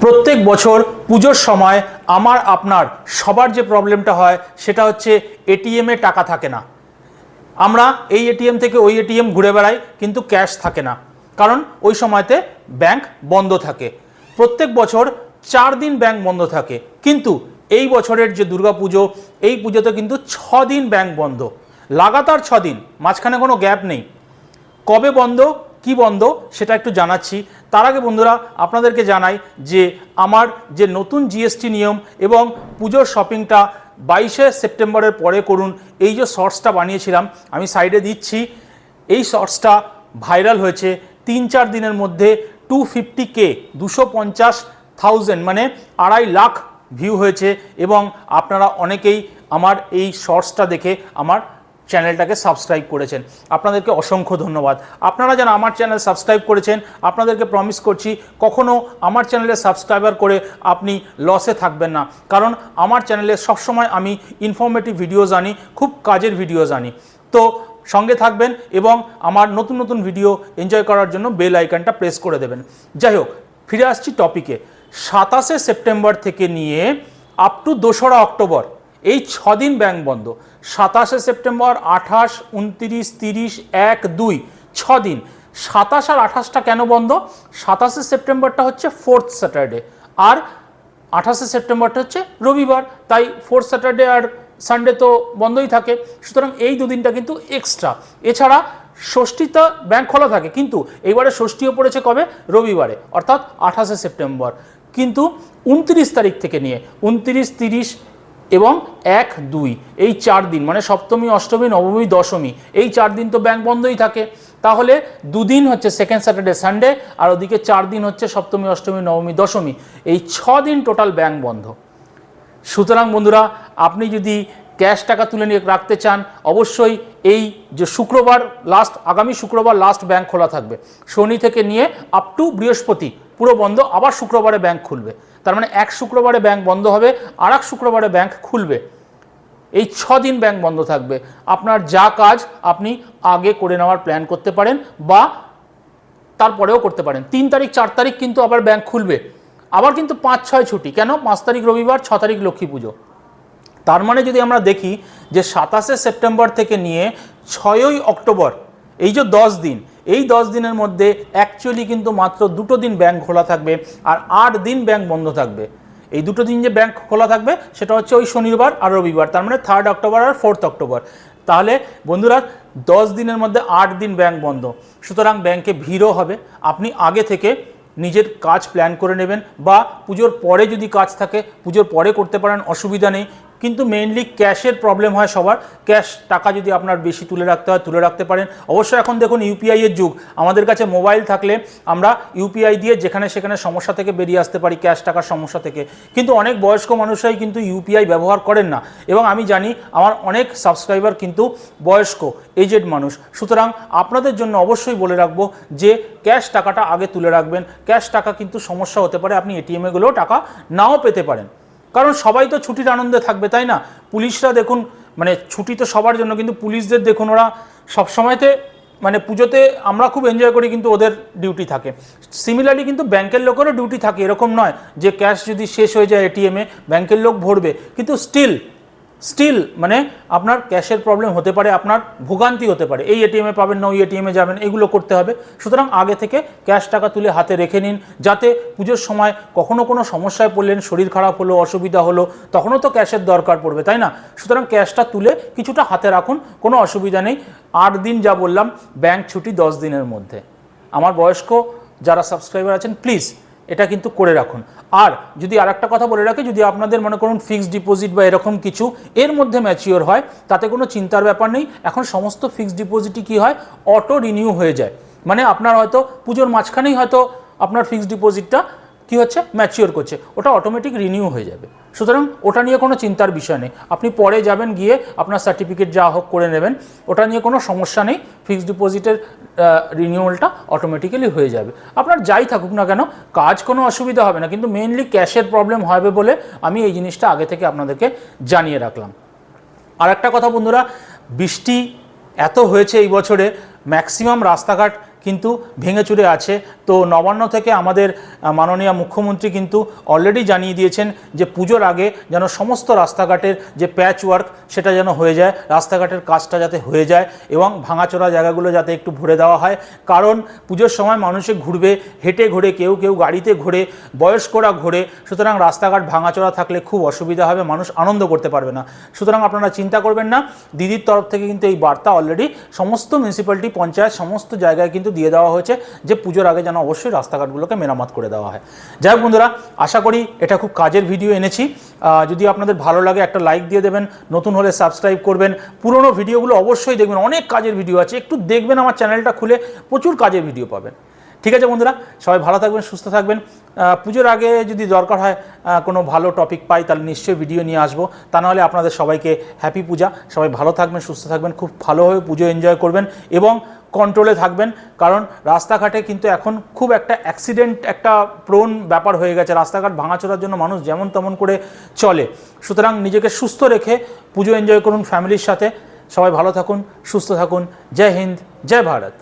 প্রত্যেক বছর পুজোর সময় আমার, আপনার, সবার যে প্রবলেমটা হয় সেটা হচ্ছে এটিএমে টাকা থাকে না। আমরা এই এটিএম থেকে ওই এটিএম ঘুরে বেড়াই, কিন্তু ক্যাশ থাকে না। কারণ ওই সময়তে ব্যাংক বন্ধ থাকে। প্রত্যেক বছর চার দিন ব্যাংক বন্ধ থাকে। কিন্তু এই বছরের যে দুর্গাপুজো এই পুজোতে কিন্তু ছ দিন ব্যাংক বন্ধ। লাগাতার ছ দিন, মাঝখানে কোনো গ্যাপ নেই। কবে বন্ধ? কি বন্ধ সেটা একটু জানাচ্ছি। তার আগে বন্ধুরা, আপনাদেরকে জানাই যে আমার যে নতুন জিএসটি নিয়ম এবং পুজোর শপিংটা বাইশে সেপ্টেম্বরের পরে করুন, এই যে শর্টসটা বানিয়েছিলাম, আমি সাইডে দিচ্ছি। এই শর্টসটা ভাইরাল হয়েছে তিন চার দিনের মধ্যে টু ফিফটি কে দুশো পঞ্চাশ থাউজেন্ড মানে আড়াই লাখ ভিউ হয়েছে এবং আপনারা অনেকেই আমার এই শর্টসটা দেখে আমার চ্যানেলটাকে সাবস্ক্রাইব করেছেন। আপনাদেরকে অসংখ্য ধন্যবাদ। আপনারা যারা আমার চ্যানেল সাবস্ক্রাইব করেছেন, আপনাদেরকে প্রমিস করছি, কখনো আমার চ্যানেলে সাবস্ক্রাইবার করে আপনি লসে থাকবেন না। কারণ আমার চ্যানেলে সবসময় আমি ইনফরমেটিভ ভিডিওজ আনি খুব কাজের ভিডিওজ আনি তো সঙ্গে থাকবেন এবং আমার নতুন নতুন ভিডিও এনজয় করার জন্য বেল আইকনটা প্রেস করে দেবেন। যাই হোক, ফিরে আসছি টপিকে সাতাশে সেপ্টেম্বর থেকে নিয়ে আপ টু দোসরা অক্টোবর এই ছদিন ব্যাংক বন্ধ। সাতাশে সেপ্টেম্বর, আঠাশ, উনতিরিশ, তিরিশ, এক, দুই ছ দিন সাতাশ আর আঠাশটা কেন বন্ধ? সাতাশে সেপ্টেম্বরটা হচ্ছে ফোর্থ স্যাটারডে আর আঠাশে সেপ্টেম্বরটা হচ্ছে রবিবার। তাই ফোর্থ স্যাটারডে আর সানডে তো বন্ধই থাকে। সুতরাং এই দুদিনটা কিন্তু এক্সট্রা এছাড়া ষষ্ঠীটা ব্যাংক খোলা থাকে, কিন্তু এইবারে ষষ্ঠীও পড়েছে কবে? রবিবারে, অর্থাৎ আঠাশে সেপ্টেম্বর। কিন্তু উনত্রিশ তারিখ থেকে নিয়ে, উনত্রিশ, তিরিশ এবং এক, দুই, এই চার দিন মানে সপ্তমী, অষ্টমী, নবমী, দশমী, এই চার দিন তো ব্যাংক বন্ধই থাকে। তাহলে দুদিন হচ্ছে সেকেন্ড স্যাটারডে সানডে আর ওদিকে চার দিন হচ্ছে সপ্তমী, অষ্টমী, নবমী, দশমী, এই ছ দিন টোটাল ব্যাংক বন্ধ। সুতরাং বন্ধুরা, আপনি যদি ক্যাশ টাকা তুলে নিয়ে রাখতে চান, অবশ্যই এই যে শুক্রবার লাস্ট আগামী শুক্রবার লাস্ট ব্যাংক খোলা থাকবে। শনি থেকে নিয়ে আপ টু বৃহস্পতি, পুরো বন্ধ, আবার শুক্রবারে ব্যাংক খুলবে। তার মানে এক শুক্রবারে ব্যাংক বন্ধ হবে আর এক শুক্রবারে ব্যাংক খুলবে। এই ছ দিন ব্যাংক বন্ধ থাকবে। আপনার যা কাজ আপনি আগে করে নেওয়ার প্ল্যান করতে পারেন বা তারপরেও করতে পারেন। তিন তারিখ, চার তারিখ কিন্তু আবার ব্যাংক খুলবে। আবার কিন্তু পাঁচ, ছয় ছুটি। কেন? পাঁচ তারিখ রবিবার, ছ তারিখ লক্ষ্মী পুজো। তার মানে যদি আমরা দেখি যে সাতাশে সেপ্টেম্বর থেকে নিয়ে ছয়ই অক্টোবর, এই যে দশ দিন এই দশ দিনের মধ্যে অ্যাকচুয়ালি কিন্তু মাত্র দুটো দিন ব্যাংক খোলা থাকবে আর আট দিন ব্যাংক বন্ধ থাকবে। এই দুটো দিন যে ব্যাংক খোলা থাকবে, সেটা হচ্ছে ওই শনিবার আর রবিবার, তার মানে থার্ড অক্টোবর আর ফোর্থ অক্টোবর তাহলে বন্ধুরা, দশ দিনের মধ্যে আট দিন ব্যাংক বন্ধ। সুতরাং ব্যাংকে ভিড়ও হবে। আপনি আগে থেকে নিজের কাজ প্ল্যান করে নেবেন বা পুজোর পরে যদি কাজ থাকে, পুজোর পরে করতে পারেন, অসুবিধা নেই। কিন্তু মেইনলি ক্যাশের প্রবলেম হয় সবার। ক্যাশ টাকা যদি আপনার বেশি তুলে রাখতে হয়, তুলে রাখতে পারেন। অবশ্যই এখন দেখুন ইউপিআইয়ের যুগ। আমাদের কাছে মোবাইল থাকলে আমরা ইউপিআই দিয়ে যেখানে সেখানে সমস্যা থেকে বেরিয়ে আসতে পারি ক্যাশ টাকার সমস্যা থেকে। কিন্তু অনেক বয়স্ক মানুষরাই কিন্তু ইউপিআই ব্যবহার করেন না। এবং আমি জানি আমার অনেক সাবস্ক্রাইবার কিন্তু বয়স্ক এজেড মানুষ। সুতরাং আপনাদের জন্য অবশ্যই বলে রাখব যে ক্যাশ টাকাটা আগে তুলে রাখবেন। ক্যাশ টাকা কিন্তু সমস্যা হতে পারে, আপনি এটিএমে গেলেও টাকা নাও পেতে পারেন। কারণ সবাই তো ছুটির আনন্দে থাকবে, তাই না? পুলিশরা দেখুন মানে ছুটি তো সবার জন্য, কিন্তু পুলিশদের দেখুন ওরা সব সময়তে মানে পুজোতে আমরা খুব এনজয় করি কিন্তু ওদের ডিউটি থাকে। সিমিলারলি কিন্তু ব্যাংকের লোকেরও ডিউটি থাকে, এরকম নয় যে ক্যাশ যদি শেষ হয়ে যায় এটিএমে ব্যাংকের লোক ভরবে। কিন্তু স্টিল স্টিল মানে আপনার ক্যাশের প্রবলেম হতে পারে, আপনার ভোগান্তি হতে পারে। এই এটিএমে পাবেন না, ওই এটিএমে যাবেন এগুলো করতে হবে। সুতরাং আগে থেকে ক্যাশ টাকা তুলে হাতে রেখে নিন, যাতে পুজোর সময় কখনো কোনো সমস্যায় পড়লেন, শরীর খারাপ হলো, অসুবিধা হলো, তখনও তো ক্যাশের দরকার পড়বে, তাই না? সুতরাং ক্যাশটা তুলে কিছুটা হাতে রাখুন, কোনো অসুবিধা নেই। আট দিন যা বললাম ব্যাংক ছুটি দশ দিনের মধ্যে। আমার বয়স্ক যারা সাবস্ক্রাইবার আছেন প্লিজ এটা কিন্তু করে রাখুন। আর যদি আর একটা কথা বলে রাখি, যদি আপনাদের মনে করুন ফিক্সড ডিপোজিট বা এরকম কিছু এর মধ্যে ম্যাচিওর হয়, তাতে কোনো চিন্তার ব্যাপার নেই। এখন সমস্ত ফিক্সড ডিপোজিটই কী হয়? অটো রিনিউ হয়ে যায়। মানে আপনার হয়তো পুজোর মাঝখানেই হয়তো আপনার ফিক্সড ডিপোজিটটা কী হচ্ছে? ম্যাচিওর করছে। ওটা অটোমেটিক রিনিউ হয়ে যাবে। সুতরাং ওটা নিয়ে কোনো চিন্তার বিষয় নেই। আপনি পরে যাবেন গিয়ে আপনার সার্টিফিকেট যা হোক করে নেবেন। ওটা নিয়ে কোনো সমস্যা নেই। ফিক্সড ডিপোজিটের রিনিউয়ালটা অটোমেটিক্যালি হয়ে যাবে। আপনার যাই থাকুক না কেন, কাজ কোনো অসুবিধা হবে না। কিন্তু মেইনলি ক্যাশের প্রবলেম হবে বলে আমি এই জিনিসটা আগে থেকে আপনাদেরকে জানিয়ে রাখলাম। আর একটা কথা বন্ধুরা, বৃষ্টি এত হয়েছে এই বছরে ম্যাক্সিমাম রাস্তাঘাট কিন্তু ভেঙে চুরে আছে। তো নবান্ন থেকে আমাদের মাননীয় মুখ্যমন্ত্রী কিন্তু অলরেডি জানিয়ে দিয়েছেন যে পুজোর আগে যেন সমস্ত রাস্তাঘাটের যে প্যাচ ওয়ার্ক সেটা যেন হয়ে যায়, রাস্তাঘাটের কাজটা যাতে হয়ে যায় এবং ভাঙাচোরা জায়গাগুলো যাতে একটু ভরে দেওয়া হয়। কারণ পুজোর সময় মানুষে ঘুরবে, হেঁটে ঘোরে, কেউ কেউ গাড়িতে ঘোরে, বয়স্করা ঘোরে, সুতরাং রাস্তাঘাট ভাঙাচোরা থাকলে খুব অসুবিধা হবে, মানুষ আনন্দ করতে পারবে না। সুতরাং আপনারা চিন্তা করবেন না, দিদির তরফ থেকে কিন্তু এই বার্তা অলরেডি সমস্ত মিউনিসিপ্যালিটি পঞ্চায়েত, সমস্ত জায়গায় কিন্তু দিয়ে দেওয়া হয়েছে যে পুজোর আগে যেন অবশ্যই রাস্তাঘাটগুলোকে মেরামত করে দেওয়া হয়। যাই হোক বন্ধুরা, আশা করি এটা খুব কাজের ভিডিও এনেছি। যদি আপনাদের ভালো লাগে একটা লাইক দিয়ে দেবেন, নতুন হলে সাবস্ক্রাইব করবেন। পুরনো ভিডিওগুলো অবশ্যই দেখবেন, অনেক কাজের ভিডিও আছে, একটু দেখবেন আমার চ্যানেলটা খুলে প্রচুর কাজের ভিডিও পাবেন। ঠিক আছে বন্ধুরা, সবাই ভালো থাকবেন, সুস্থ থাকবেন। পুজোর আগে যদি দরকার হয় কোনো ভালো টপিক পাই, তাহলে নিশ্চয়ই ভিডিও নিয়ে আসব। তা নাহলে আপনাদের সবাইকে হ্যাপি পূজা। সবাই ভালো থাকবেন, সুস্থ থাকবেন, খুব ভালোভাবে পুজো এনজয় করবেন এবং কন্ট্রোলে থাকবেন। কারণ রাস্তাঘাটে কিন্তু এখন খুব একটা অ্যাক্সিডেন্ট একটা প্রোন ব্যাপার হয়ে গেছে। রাস্তাঘাট ভাঙাচোরার জন্য মানুষ যেমন তেমন করে চলে। সুতরাং নিজেকে সুস্থ রেখে পুজো এনজয় করুন ফ্যামিলির সাথে। সবাই ভালো থাকুন, সুস্থ থাকুন। জয় হিন্দ, জয় ভারত।